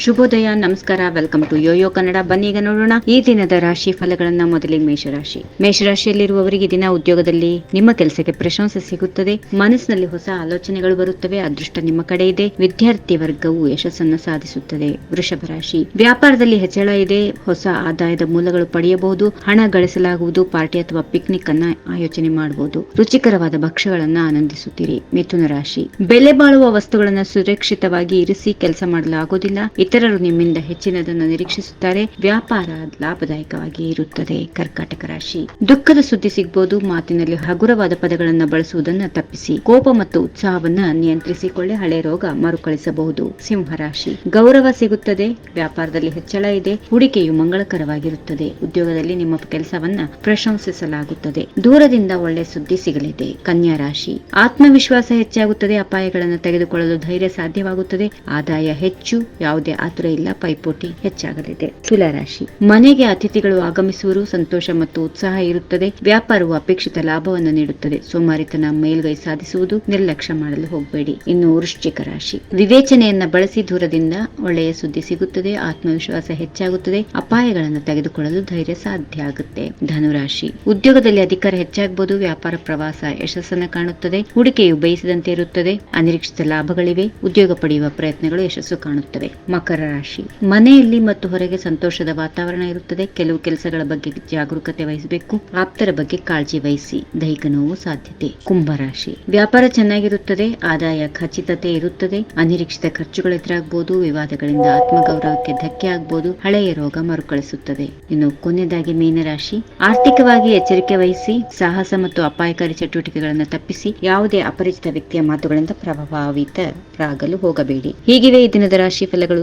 ಶುಭೋದಯ, ನಮಸ್ಕಾರ, welcome to Yoyo Kannada. ಬನ್ನಿ ಈಗ ನೋಡೋಣ ಈ ದಿನದ ರಾಶಿ ಫಲಗಳನ್ನ ಮೊದಲಿಗೆ ಮೇಷರಾಶಿ. ಮೇಷರಾಶಿಯಲ್ಲಿರುವವರಿಗೆ ದಿನ ಉದ್ಯೋಗದಲ್ಲಿ ನಿಮ್ಮ ಕೆಲಸಕ್ಕೆ ಪ್ರಶಂಸೆ ಸಿಗುತ್ತದೆ. ಮನಸ್ಸಿನಲ್ಲಿ ಹೊಸ ಆಲೋಚನೆಗಳು ಬರುತ್ತವೆ. ಅದೃಷ್ಟ ನಿಮ್ಮ ಕಡೆ ಇದೆ. ವಿದ್ಯಾರ್ಥಿ ವರ್ಗವು ಯಶಸ್ಸನ್ನು ಸಾಧಿಸುತ್ತದೆ. ವೃಷಭ ರಾಶಿ. ವ್ಯಾಪಾರದಲ್ಲಿ ಹೆಚ್ಚಳ ಇದೆ. ಹೊಸ ಆದಾಯದ ಮೂಲಗಳು ಪಡೆಯಬಹುದು. ಹಣ ಗಳಿಸಲಾಗುವುದು. ಪಾರ್ಟಿ ಅಥವಾ ಪಿಕ್ನಿಕ್ ಅನ್ನ ಆಯೋಜನೆ ಮಾಡಬಹುದು. ರುಚಿಕರವಾದ ಭಕ್ಷ್ಯಗಳನ್ನ ಆನಂದಿಸುತ್ತೀರಿ. ಮಿಥುನ ರಾಶಿ. ಬೆಲೆ ಬಾಳುವ ವಸ್ತುಗಳನ್ನು ಸುರಕ್ಷಿತವಾಗಿ ಇರಿಸಿ ಕೆಲಸ ಮಾಡಲು ಆಗೋದಿಲ್ಲ ಇತರರು ನಿಮ್ಮಿಂದ ಹೆಚ್ಚಿನದನ್ನು ನಿರೀಕ್ಷಿಸುತ್ತಾರೆ. ವ್ಯಾಪಾರ ಲಾಭದಾಯಕವಾಗಿ ಇರುತ್ತದೆ. ಕರ್ಕಾಟಕ ರಾಶಿ. ದುಃಖದ ಸುದ್ದಿ ಸಿಗಬಹುದು ಮಾತಿನಲ್ಲಿ ಹಗುರವಾದ ಪದಗಳನ್ನು ಬಳಸುವುದನ್ನು ತಪ್ಪಿಸಿ. ಕೋಪ ಮತ್ತು ಉತ್ಸಾಹವನ್ನ ನಿಯಂತ್ರಿಸಿಕೊಳ್ಳಿ. ಹಳೆ ರೋಗ ಮರುಕಳಿಸಬಹುದು. ಸಿಂಹ ರಾಶಿ. ಗೌರವ ಸಿಗುತ್ತದೆ. ವ್ಯಾಪಾರದಲ್ಲಿ ಹೆಚ್ಚಳ ಇದೆ. ಹೂಡಿಕೆಯು ಮಂಗಳಕರವಾಗಿರುತ್ತದೆ. ಉದ್ಯೋಗದಲ್ಲಿ ನಿಮ್ಮ ಕೆಲಸವನ್ನ ಪ್ರಶಂಸಿಸಲಾಗುತ್ತದೆ. ದೂರದಿಂದ ಒಳ್ಳೆ ಸುದ್ದಿ ಸಿಗಲಿದೆ. ಕನ್ಯಾ ರಾಶಿ. ಆತ್ಮವಿಶ್ವಾಸ ಹೆಚ್ಚಾಗುತ್ತದೆ. ಅಪಾಯಗಳನ್ನು ತೆಗೆದುಕೊಳ್ಳಲು ಧೈರ್ಯ ಸಾಧ್ಯವಾಗುತ್ತದೆ. ಆದಾಯ ಹೆಚ್ಚು. ಯಾವುದೇ ಆತುರ ಇಲ್ಲ, ಪೈಪೋಟಿ ಹೆಚ್ಚಾಗಲಿದೆ. ತುಲಾರಾಶಿ ಮನೆಗೆ ಅತಿಥಿಗಳು ಆಗಮಿಸುವರು, ಸಂತೋಷ ಮತ್ತು ಉತ್ಸಾಹ ಇರುತ್ತದೆ. ವ್ಯಾಪಾರವು ಅಪೇಕ್ಷಿತ ಲಾಭವನ್ನು ನೀಡುತ್ತದೆ. ಸೋಮಾರಿತನ ಮೇಲ್ಗೈ ಸಾಧಿಸುವುದು ನಿರ್ಲಕ್ಷ್ಯ ಮಾಡಲು ಹೋಗಬೇಡಿ. ಇನ್ನು ವೃಶ್ಚಿಕ ರಾಶಿ. ವಿವೇಚನೆಯನ್ನ ಬಳಸಿ ದೂರದಿಂದ ಒಳ್ಳೆಯ ಸುದ್ದಿ ಸಿಗುತ್ತದೆ, ಆತ್ಮವಿಶ್ವಾಸ ಹೆಚ್ಚಾಗುತ್ತದೆ, ಅಪಾಯಗಳನ್ನು ತೆಗೆದುಕೊಳ್ಳಲು ಧೈರ್ಯ ಸಾಧ್ಯ ಆಗುತ್ತೆ. ಧನುರಾಶಿ. ಉದ್ಯೋಗದಲ್ಲಿ ಅಧಿಕಾರ ಹೆಚ್ಚಾಗಬಹುದು ವ್ಯಾಪಾರ ಪ್ರವಾಸ ಯಶಸ್ಸನ್ನು ಕಾಣುತ್ತದೆ, ಹೂಡಿಕೆಯು ಬಯಸಿದಂತೆ ಇರುತ್ತದೆ, ಅನಿರೀಕ್ಷಿತ ಲಾಭಗಳಿವೆ, ಉದ್ಯೋಗ ಪಡೆಯುವ ಪ್ರಯತ್ನಗಳು ಯಶಸ್ಸು ಕಾಣುತ್ತವೆ. ಮಕರ ರಾಶಿ. ಮನೆಯಲ್ಲಿ ಮತ್ತು ಹೊರಗೆ ಸಂತೋಷದ ವಾತಾವರಣ ಇರುತ್ತದೆ. ಕೆಲವು ಕೆಲಸಗಳ ಬಗ್ಗೆ ಜಾಗರೂಕತೆ ವಹಿಸಬೇಕು. ಆಪ್ತರ ಬಗ್ಗೆ ಕಾಳಜಿ ವಹಿಸಿ. ದೈಹಿಕ ನೋವು ಸಾಧ್ಯತೆ. ಕುಂಭರಾಶಿ ವ್ಯಾಪಾರ ಚೆನ್ನಾಗಿರುತ್ತದೆ. ಆದಾಯ ಖಚಿತತೆ ಇರುತ್ತದೆ. ಅನಿರೀಕ್ಷಿತ ಖರ್ಚುಗಳು ಎದುರಾಗಬಹುದು ವಿವಾದಗಳಿಂದ ಆತ್ಮಗೌರವಕ್ಕೆ ಧಕ್ಕೆ ಆಗಬಹುದು ಹಳೆಯ ರೋಗ ಮರುಕಳಿಸುತ್ತದೆ. ಇನ್ನು ಕೊನೆಯದಾಗಿ ಮೀನರಾಶಿ ಆರ್ಥಿಕವಾಗಿ ಎಚ್ಚರಿಕೆ ವಹಿಸಿ. ಸಾಹಸ ಮತ್ತು ಅಪಾಯಕಾರಿ ಚಟುವಟಿಕೆಗಳನ್ನು ತಪ್ಪಿಸಿ. ಯಾವುದೇ ಅಪರಿಚಿತ ವ್ಯಕ್ತಿಯ ಮಾತುಗಳಿಂದ ಪ್ರಭಾವಿತರಾಗಲು ಹೋಗಬೇಡಿ. ಹೀಗಿವೆ ಈ ದಿನದ ರಾಶಿ ಫಲಗಳು.